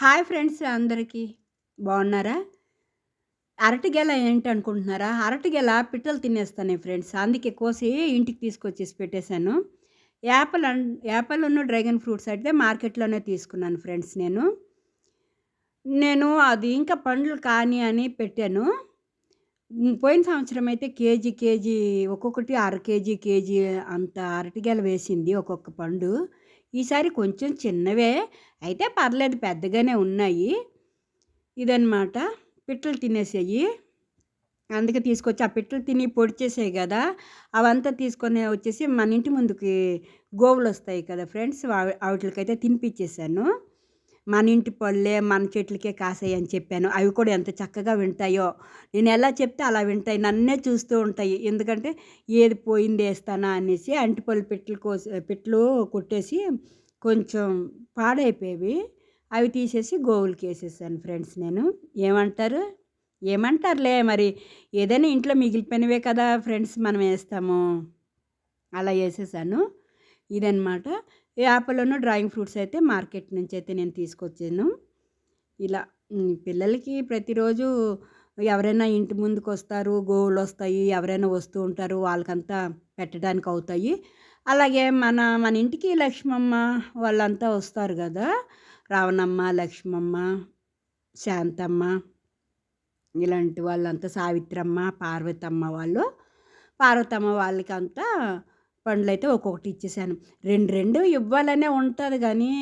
Hi friends అందరికీ. బాగున్నారా? అరటిగెల ఏంటి అనుకుంటున్నారా అరటిగెల పిట్టలు తినేస్తాయి ఫ్రెండ్స్. అందుకే కోసి ఇంటికి తీసుకొచ్చేసి పెట్టేశాను. యాపిల్ అన్ యాపిల్ ఉన్న డ్రాగన్ ఫ్రూట్స్ అయితే మార్కెట్లోనే తీసుకున్నాను ఫ్రెండ్స్ నేను. నేను అది ఇంకా పండ్లు కానీ అని పెట్టాను. పోయిన సంవత్సరం అయితే కేజీ కేజీ ఒక్కొక్కటి అర కేజీ కేజీ అంత అరటిగెల వేసింది ఒక్కొక్క పండు. ఈసారి కొంచెం చిన్నవే. అయితే పర్లేదు పెద్దగానే ఉన్నాయి. ఇదనమాట పిట్టలు తినేసేయి. అందుకే తీసుకొచ్చి ఆ పిట్టలు తిని పొడిచేసాయి కదా. అవంతా తీసుకొని వచ్చేసి మన ఇంటి ముందుకి గోవులు వస్తాయి కదా ఫ్రెండ్స్ వాటికైతే తినిపించేశాను మన ఇంటి పళ్ళే మన చెట్లకే కాసాయి అని చెప్పాను. అవి కూడా ఎంత చక్కగా వింటాయో. నేను ఎలా చెప్తే అలా వింటాయి. నన్నే చూస్తూ ఉంటాయి. ఎందుకంటే ఏది పోయింది వేస్తానా అనేసి అంటిపళ్ళు పిట్టలు కోసి పిట్టలు కొట్టేసి కొంచెం పాడైపోయేవి. అవి తీసేసి గోవులకి వేసేసాను ఫ్రెండ్స్ నేను. ఏమంటారు? ఏమంటారులే మరి. ఏదైనా ఇంట్లో మిగిలిపోయినవే కదా ఫ్రెండ్స్ మనం వేస్తాము. అలా వేసేసాను. ఇదనమాట యాప్లోనూ డ్రాయింగ్ ఫ్రూట్స్ అయితే మార్కెట్ నుంచి అయితే నేను తీసుకొచ్చాను. ఇలా పిల్లలకి ప్రతిరోజు ఎవరైనా ఇంటి ముందుకు వస్తారు గోవులు వస్తాయి ఎవరైనా వస్తూ ఉంటారు వాళ్ళకంతా పెట్టడానికి అవుతాయి అలాగే మన మన ఇంటికి లక్ష్మమ్మ వాళ్ళంతా వస్తారు కదా రావణమ్మ లక్ష్మమ్మ శాంతమ్మ ఇలాంటి వాళ్ళంతా సావిత్రమ్మ పార్వతమ్మ వాళ్ళు పార్వతమ్మ వాళ్ళకి అంతా పండ్లు అయితే ఒక్కొక్కటి ఇచ్చేసాను. రెండు రెండు ఇవ్వాలనే ఉంటుంది కానీ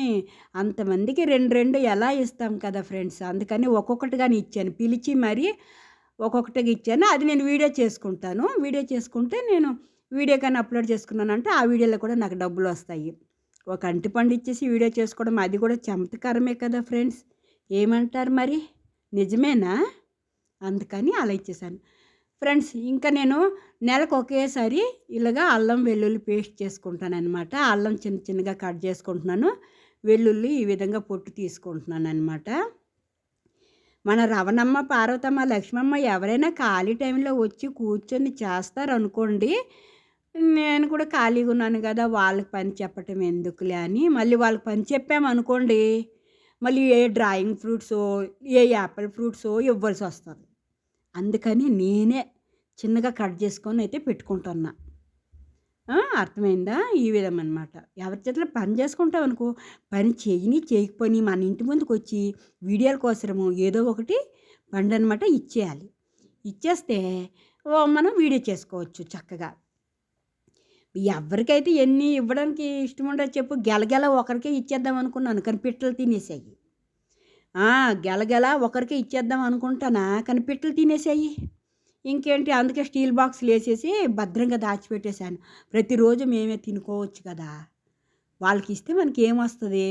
అంతమందికి రెండు రెండు ఎలా ఇస్తాం కదా ఫ్రెండ్స్? అందుకని ఒక్కొక్కటి కానీ ఇచ్చాను. పిలిచి మరీ ఒక్కొక్కటిగా ఇచ్చాను. అది నేను వీడియో చేసుకుంటాను. వీడియో చేసుకుంటే నేను వీడియో కానీ అప్లోడ్ చేసుకున్నానంటే ఆ వీడియోలో కూడా నాకు డబ్బులు వస్తాయి. ఒక అంటి పండు ఇచ్చేసి వీడియో చేసుకోవడం అది కూడా చమత్కారమే కదా ఫ్రెండ్స్. ఏమంటారు మరి? నిజమేనా? అందుకని అలా ఇచ్చేసాను. ఫ్రెండ్స్ ఇంకా నేను నెలకు ఒకేసారి ఇలాగా అల్లం వెల్లుల్లి పేస్ట్ చేసుకుంటాను అనమాట అల్లం చిన్న చిన్నగా కట్ చేసుకుంటున్నాను. వెల్లుల్లి ఈ విధంగా పొట్టు తీసుకుంటున్నాను అనమాట మన రవణమ్మ పార్వతమ్మ లక్ష్మమ్మ ఎవరైనా ఖాళీ టైంలో వచ్చి కూర్చొని చేస్తారనుకోండి నేను కూడా ఖాళీగా ఉన్నాను కదా వాళ్ళకి పని చెప్పటం ఎందుకులే అని. మళ్ళీ వాళ్ళకి పని చెప్పామనుకోండి మళ్ళీ ఏ డ్రాయింగ్ ఫ్రూట్సో ఏ యాపిల్ ఫ్రూట్సో ఇవ్వాల్సి వస్తుంది. అందుకని నేనే చిన్నగా కట్ చేసుకొని అయితే పెట్టుకుంటున్నా. అర్థమైందా? ఈ విధం అనమాట ఎవరి చేతిలో పని చేసుకుంటాం అనుకో పని చేయని చేయకపోయి మన ఇంటి ముందుకు వచ్చి వీడియోల కోసము ఏదో ఒకటి పండు అనమాట ఇచ్చేయాలి. ఇచ్చేస్తే మనం వీడియో చేసుకోవచ్చు చక్కగా. ఎవరికైతే ఎన్ని ఇవ్వడానికి ఇష్టం ఉండదు చెప్పు గెలగెల ఒకరికే ఇచ్చేద్దాం అనుకున్నాను కానీ పిట్టలు తినేసాయి. గెలగెల ఒకరికే ఇచ్చేద్దాం అనుకుంటానా కానీ పిట్టలు తినేసాయి? ఇంకేంటి? అందుకే స్టీల్ బాక్స్లు వేసేసి భద్రంగా దాచిపెట్టేశాను. ప్రతిరోజు మేమే తినుకోవచ్చు కదా. వాళ్ళకి ఇస్తే మనకి ఏమొస్తుంది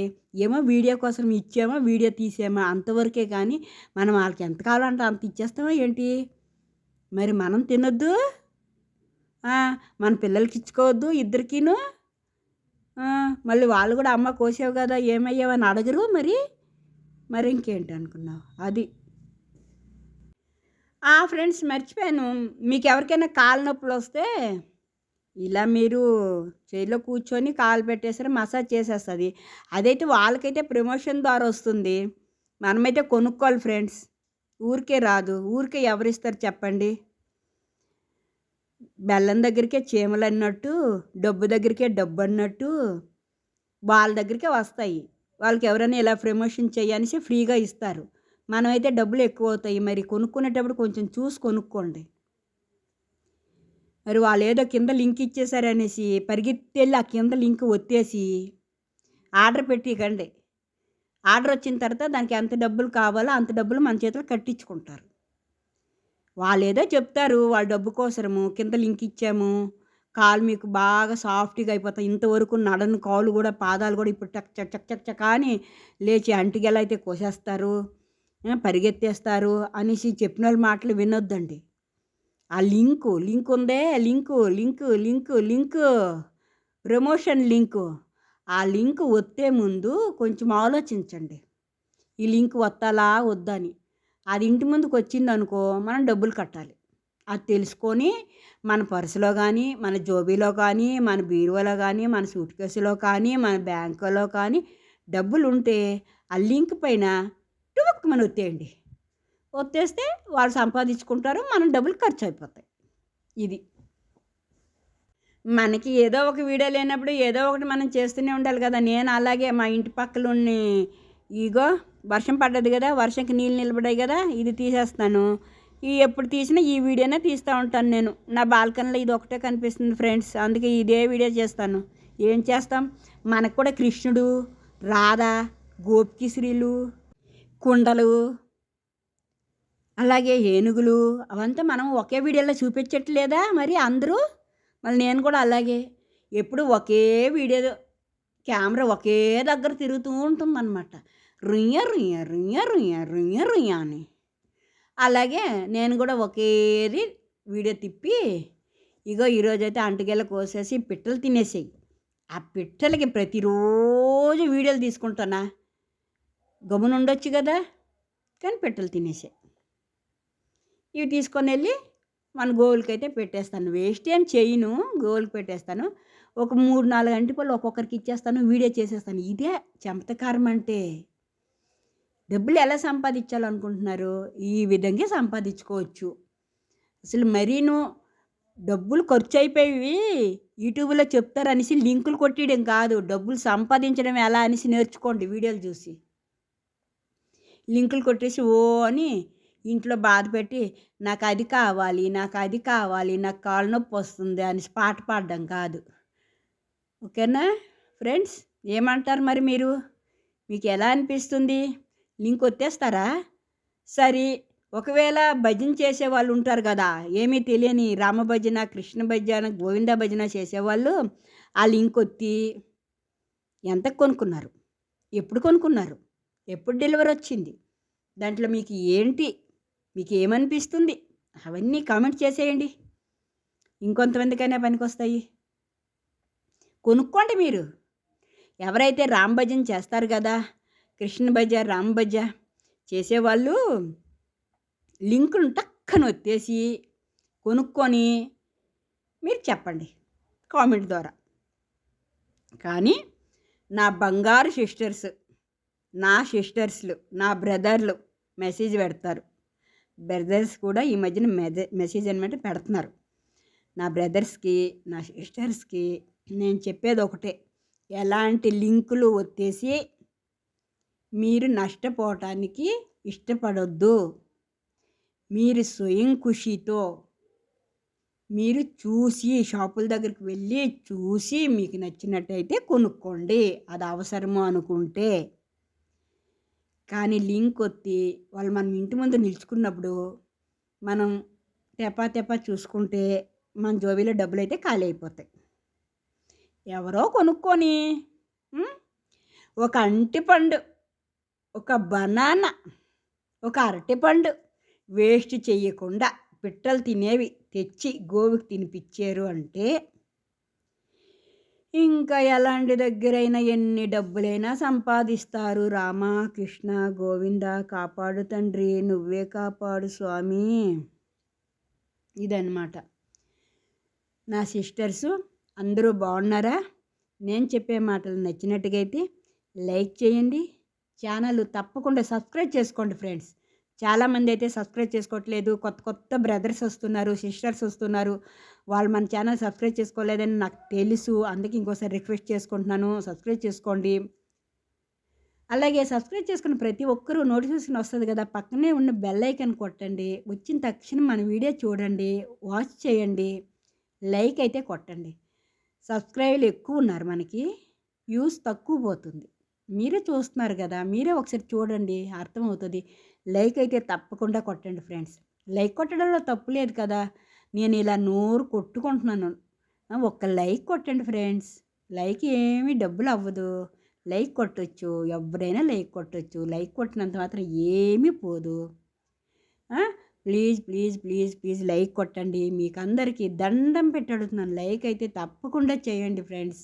ఏమో వీడియో కోసం ఇచ్చామో వీడియో తీసామో అంతవరకే కానీ మనం వాళ్ళకి ఎంత కావాలంటే అంత ఇచ్చేస్తామా ఏంటి? మరి మనం తినొద్దు? మన పిల్లలకి ఇచ్చుకోవద్దు ఇద్దరికీను? మళ్ళీ వాళ్ళు కూడా అమ్మ కోసావు కదా ఏమయ్యావని అడగరు మరి? మరి ఇంకేంటి అనుకున్నావు? అది. ఫ్రెండ్స్ మర్చిపోయాను. మీకు ఎవరికైనా కాలు నొప్పులు వస్తే ఇలా మీరు చైర్లో కూర్చొని కాలు పెట్టేసరి మసాజ్ చేసేస్తుంది. అదైతే వాళ్ళకైతే ప్రమోషన్ ద్వారా వస్తుంది. మనమైతే కొనుక్కోవాలి ఫ్రెండ్స్. ఊరికే రాదు. ఊరికే ఎవరిస్తారు చెప్పండి? బెల్లం దగ్గరికే చీమలు అన్నట్టు డబ్బు దగ్గరికే డబ్బు అన్నట్టు వాళ్ళ దగ్గరికే వస్తాయి. వాళ్ళకి ఎవరైనా ఇలా ప్రమోషన్ చేయనిసి ఫ్రీగా ఇస్తారు. మనమైతే డబ్బులు ఎక్కువ అవుతాయి మరి కొనుక్కునేటప్పుడు కొంచెం చూసి కొనుక్కోండి. మరి వాళ్ళు ఏదో కింద లింక్ ఇచ్చేసారనేసి పరిగెత్తెళ్ళి ఆ కింద లింక్ ఒత్తేసి ఆర్డర్ పెట్టికండి. ఆర్డర్ వచ్చిన తర్వాత దానికి ఎంత డబ్బులు కావాలో అంత డబ్బులు మన చేతిలో కట్టించుకుంటారు. వాళ్ళు ఏదో చెప్తారు వాళ్ళ డబ్బు కోసము కింద లింక్ ఇచ్చాము కాలు మీకు బాగా సాఫ్ట్గా అయిపోతాయి ఇంతవరకు నడని కాలు కూడా పాదాలు కూడా ఇప్పుడు చక్ చక్ చక్ చక్ చక్ అని లేచి అంటిగెలా అయితే కోసేస్తారు పరిగెత్తేస్తారు అనేసి చెప్పిన వాళ్ళ మాటలు వినొద్దండి. ఆ లింకు లింక్ ఉందే link link link link promotion link. ఆ లింక్ వస్తే ముందు కొంచెం ఆలోచించండి. ఈ లింక్ వత్తాలా వద్దని. అది ఇంటి ముందుకు వచ్చింది అనుకో మనం డబ్బులు కట్టాలి. అది తెలుసుకొని మన పర్సులో కానీ మన జోబీలో కానీ మన బీరువాలో కానీ మన సూట్ కేసులో కానీ మన బ్యాంకులో కానీ డబ్బులు ఉంటే ఆ లింక్ పైన టువక్కుమని ఒత్తేయండి. ఒత్తేస్తే వాళ్ళు సంపాదించుకుంటారు మనం డబ్బులు ఖర్చు అయిపోతాయి ఇది. మనకి ఏదో ఒక వీడియో లేనప్పుడు ఏదో ఒకటి మనం చేస్తూనే ఉండాలి కదా. నేను అలాగే మా ఇంటి పక్కల ఉన్ని ఇగో వర్షం పడ్డది కదా వర్షంకి నీళ్ళు నిలబడాయి కదా ఇది తీసేస్తాను. ఈ ఎప్పుడు తీసినా ఈ వీడియోనే తీస్తూ ఉంటాను నేను. నా బాల్కనీలో ఇది ఒకటే కనిపిస్తుంది ఫ్రెండ్స్ అందుకే ఇదే వీడియో చేస్తాను. ఏం చేస్తాం? మనకు కూడా కృష్ణుడు రాధ గోపికి శ్రీలు కుండలు అలాగే ఏనుగులు అవంతా మనం ఒకే వీడియోలో చూపించట్లేదా మరి అందరూ? మళ్ళీ నేను కూడా అలాగే. ఎప్పుడు ఒకే వీడియో కెమెరా ఒకే దగ్గర తిరుగుతూ ఉంటుందన్నమాట. రుయ్య రుయ్య రుయ్య రుయ్య రుయ్య రుయ్య అని. అలాగే నేను కూడా ఒకేది వీడియో తిప్పి ఇగో ఈరోజైతే అంటుగెల కోసేసి పిట్టలు తినేసాయి. ఆ పిట్టలకి ప్రతిరోజు వీడియోలు తీసుకుంటానా గమ్మునుండొచ్చు కదా? కానీ పిట్టలు తినేసే. ఇవి తీసుకొని వెళ్ళి మన గోవులకి అయితే పెట్టేస్తాను. వేస్ట్ ఏం చేయను గోవులకి పెట్టేస్తాను. ఒక మూడు నాలుగు గంటల పళ్ళు ఒక్కొక్కరికి ఇచ్చేస్తాను వీడియో చేసేస్తాను. ఇదే చెమతకారం అంటే. డబ్బులు ఎలా సంపాదించాలనుకుంటున్నారు? ఈ విధంగా సంపాదించుకోవచ్చు. అసలు మరీను డబ్బులు ఖర్చు అయిపోయి యూట్యూబ్లో చెప్తారనేసి లింకులు కొట్టేయడం కాదు. డబ్బులు సంపాదించడం ఎలా అనేసి నేర్చుకోండి వీడియోలు చూసి. లింకులు కొట్టేసి ఓ అని ఇంట్లో బాధ పెట్టి నాకు అది కావాలి నాకు అది కావాలి నాకు కాళ్ళ నొప్పి వస్తుంది అని పాట పాడడం కాదు. ఓకేనా ఫ్రెండ్స్? ఏమంటారు మరి మీరు? మీకు ఎలా అనిపిస్తుంది? లింక్ వచ్చేస్తారా సరే ఒకవేళ భజన చేసేవాళ్ళు ఉంటారు కదా ఏమీ తెలియని రామ భజన కృష్ణ భజన గోవింద భజన చేసేవాళ్ళు ఆ లింక్ ఒత్తి ఎంత కొనుక్కున్నారు? ఎప్పుడు కొనుక్కున్నారు? ఎప్పుడు డెలివరీ వచ్చింది? దాంట్లో మీకు ఏంటి? మీకు ఏమనిపిస్తుంది అవన్నీ కామెంట్ చేసేయండి. ఇంకొంతమందికైనా పనికొస్తాయి. కొనుక్కోండి మీరు. ఎవరైతే రామ్ భజన్ చేస్తారు కదా కృష్ణ భజ రామ్ భజ చేసేవాళ్ళు లింకును టక్కన ఒత్తేసి కొనుక్కొని మీరు చెప్పండి కామెంట్ ద్వారా. కానీ నా బంగారు సిస్టర్స్ నా సిస్టర్స్లు నా బ్రదర్లు మెసేజ్ పెడతారు. బ్రదర్స్ కూడా ఈ మధ్యన మెద మెసేజ్ అనమాట పెడుతున్నారు. నా బ్రదర్స్కి నా సిస్టర్స్కి నేను చెప్పేది ఒకటే. ఎలాంటి లింకులు వచ్చేసి మీరు నష్టపోవటానికి ఇష్టపడొద్దు. మీరు స్వయం ఖుషితో మీరు చూసి షాపుల దగ్గరికి వెళ్ళి చూసి మీకు నచ్చినట్టయితే కొనుక్కోండి. అది అవసరము అనుకుంటే. కానీ లింక్ ఒత్తి వాళ్ళు మనం ఇంటి ముందు నిలుచుకున్నప్పుడు మనం తెపా తెపా చూసుకుంటే మన జోబీలో డబ్బులు అయితే ఖాళీ అయిపోతాయి ఎవరో కొనుక్కొని ఒక అంటిపండు ఒక బనానా ఒక అరటిపండు వేస్ట్ చేయకుండా పిట్టలు తినేవి తెచ్చి గోవుకి తినిపించారు అంటే ఇంకా ఎలాంటి దగ్గరైనా ఎన్ని డబ్బులైనా సంపాదిస్తారు. రామ కృష్ణ గోవింద కాపాడు తండ్రి నువ్వే కాపాడు స్వామి. ఇదన్నమాట. నా సిస్టర్స్ అందరూ బాగున్నారా? నేను చెప్పే మాటలు నచ్చినట్టుగా అయితే లైక్ చేయండి. ఛానల్ తప్పకుండా సబ్స్క్రైబ్ చేసుకోండి ఫ్రెండ్స్. చాలామంది అయితే సబ్స్క్రైబ్ చేసుకోవట్లేదు. కొత్త కొత్త బ్రదర్స్ వస్తున్నారు సిస్టర్స్ వస్తున్నారు. వాళ్ళు మన ఛానల్ సబ్స్క్రైబ్ చేసుకోలేదని నాకు తెలుసు. అందుకే ఇంకోసారి రిక్వెస్ట్ చేసుకుంటున్నాను. సబ్స్క్రైబ్ చేసుకోండి. అలాగే సబ్స్క్రైబ్ చేసుకున్న ప్రతి ఒక్కరూ నోటిఫికేషన్ వస్తుంది కదా పక్కనే ఉన్న బెల్ ఐకన్ కొట్టండి. వచ్చిన తక్షణం మన వీడియో చూడండి. వాచ్ చేయండి. లైక్ అయితే కొట్టండి. సబ్స్క్రైబర్లు ఎక్కువ ఉన్నారు మనకి. వ్యూస్ తక్కువ పోతుంది. మీరే చూస్తున్నారు కదా మీరే ఒకసారి చూడండి అర్థమవుతుంది. లైక్ అయితే తప్పకుండా కొట్టండి ఫ్రెండ్స్. లైక్ కొట్టడంలో తప్పు లేదు కదా నేను ఇలా నోరు కొట్టుకుంటున్నాను. ఒక్క లైక్ కొట్టండి ఫ్రెండ్స్. లైక్ ఏమీ డబ్బులు అవ్వదు. లైక్ కొట్టచ్చు ఎవరైనా లైక్ కొట్టచ్చు. లైక్ కొట్టినంత మాత్రం ఏమీ పోదు. Please please please please like కొట్టండి. మీకు అందరికీ దండం పెట్టడుతున్నాను. లైక్ అయితే తప్పకుండా చేయండి ఫ్రెండ్స్.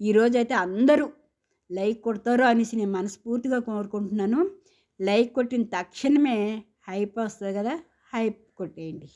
ఈరోజైతే అందరూ లైక్ కొడతారు అనేసి నేను మనస్ఫూర్తిగా కోరుకుంటున్నాను. లైక్ కొట్టిన తక్షణమే హైప్ వస్తుంది కదా హైప్ కొట్టేయండి.